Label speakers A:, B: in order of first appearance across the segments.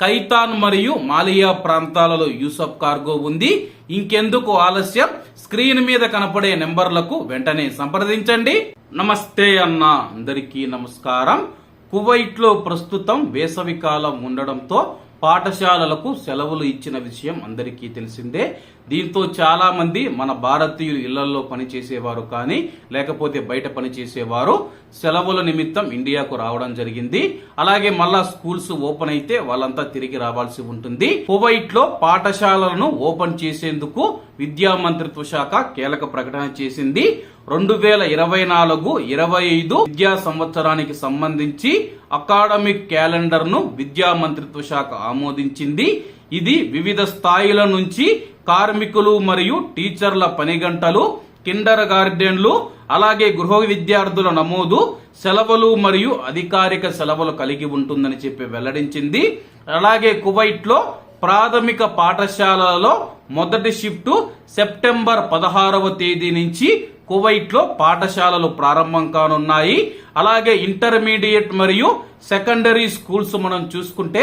A: కైతాన్ మరియు మాలియా ప్రాంతాలలో యూసఫ్ కార్గో ఉంది. ఇంకెందుకు ఆలస్యం? స్క్రీన్ మీద కనపడే నెంబర్లకు వెంటనే సంప్రదించండి. నమస్తే అన్న అందరికీ నమస్కారం. కువైట్లో ప్రస్తుతం వేసవి కాలం ఉండడంతో పాఠశాలలకు సెలవులు ఇచ్చిన విషయం అందరికీ తెలిసిందే. దీంతో చాలా మంది మన భారతీయులు ఇళ్ళలో పనిచేసేవారు కానీ లేకపోతే బయట పనిచేసేవారు. సెలవుల నిమిత్తం ఇండియాకు రావడం జరిగింది. అలాగే మళ్ళా స్కూల్స్ ఓపెన్ అయితే వాళ్ళంతా తిరిగి రావాల్సి ఉంటుంది. కువైట్లో పాఠశాలలను ఓపెన్ చేసేందుకు విద్యా మంత్రిత్వ శాఖ కీలక ప్రకటన చేసింది. రెండు వేల ఇరవై నాలుగు ఇరవై ఐదు విద్యా సంవత్సరానికి సంబంధించి అకాడమిక్ క్యాలెండర్ను విద్యా మంత్రిత్వ శాఖ ఆమోదించింది. ఇది వివిధ స్థాయిల నుంచి కార్మికులు మరియు టీచర్ల పని గంటలు కిండర్ గార్డెన్లు అలాగే గృహ విద్యార్థుల నమోదు సెలవులు మరియు అధికారిక సెలవులు కలిగి ఉంటుందని చెప్పి వెల్లడించింది. అలాగే కువైట్లో ప్రాథమిక పాఠశాలలో మొదటి షిఫ్ట్ సెప్టెంబర్ పదహారవ తేదీ నుంచి కువైట్లో పాఠశాలలు ప్రారంభం కానున్నాయి. అలాగే ఇంటర్మీడియట్ మరియు సెకండరీ స్కూల్స్ మనం చూసుకుంటే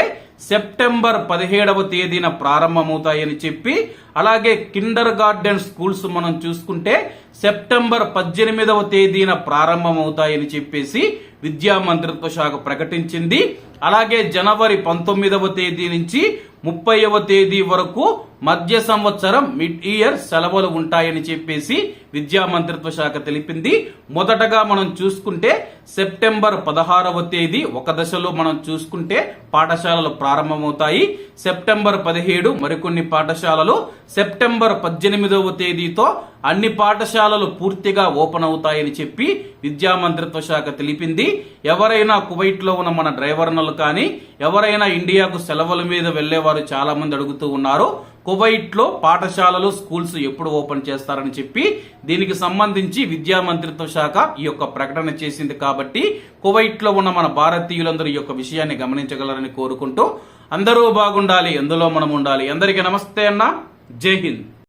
A: సెప్టెంబర్ పదిహేడవ తేదీన ప్రారంభమవుతాయని చెప్పి అలాగే కిండర్ గార్డెన్ స్కూల్స్ మనం చూసుకుంటే సెప్టెంబర్ పద్దెనిమిదవ తేదీన ప్రారంభమవుతాయని చెప్పేసి విద్యా మంత్రిత్వ శాఖ ప్రకటించింది. అలాగే జనవరి పంతొమ్మిదవ తేదీ నుంచి ముప్పైవ తేదీ వరకు మధ్య సంవత్సరం మిడ్ ఇయర్ సెలవులు ఉంటాయని చెప్పేసి విద్యా మంత్రిత్వ శాఖ తెలిపింది. మొదటగా మనం చూసుకుంటే సెప్టెంబర్ పదహారవ తేదీ ఒక దశలో మనం చూసుకుంటే పాఠశాలలు ప్రారంభమవుతాయి. సెప్టెంబర్ పదిహేడు మరికొన్ని పాఠశాలలు సెప్టెంబర్ పద్దెనిమిదవ తేదీతో అన్ని పాఠశాలలు పూర్తిగా ఓపెన్ అవుతాయని చెప్పి విద్యా మంత్రిత్వ శాఖ తెలిపింది. ఎవరైనా కువైట్లో ఉన్న మన డ్రైవర్నలు కానీ ఎవరైనా ఇండియాకు సెలవుల మీద వెళ్ళేవారు చాలా మంది అడుగుతూ ఉన్నారు. కువైట్లో పాఠశాలలు స్కూల్స్ ఎప్పుడు ఓపెన్ చేస్తారని చెప్పి దీనికి సంబంధించి విద్యా మంత్రిత్వ శాఖ ఈ యొక్క ప్రకటన చేసింది కాబట్టి కువైట్లో ఉన్న మన భారతీయులందరూ ఈ యొక్క విషయాన్ని గమనించగలరని కోరుకుంటూ అందరూ బాగుండాలి ఎందులో మనం ఉండాలి అందరికీ నమస్తే అన్న. జై హింద్.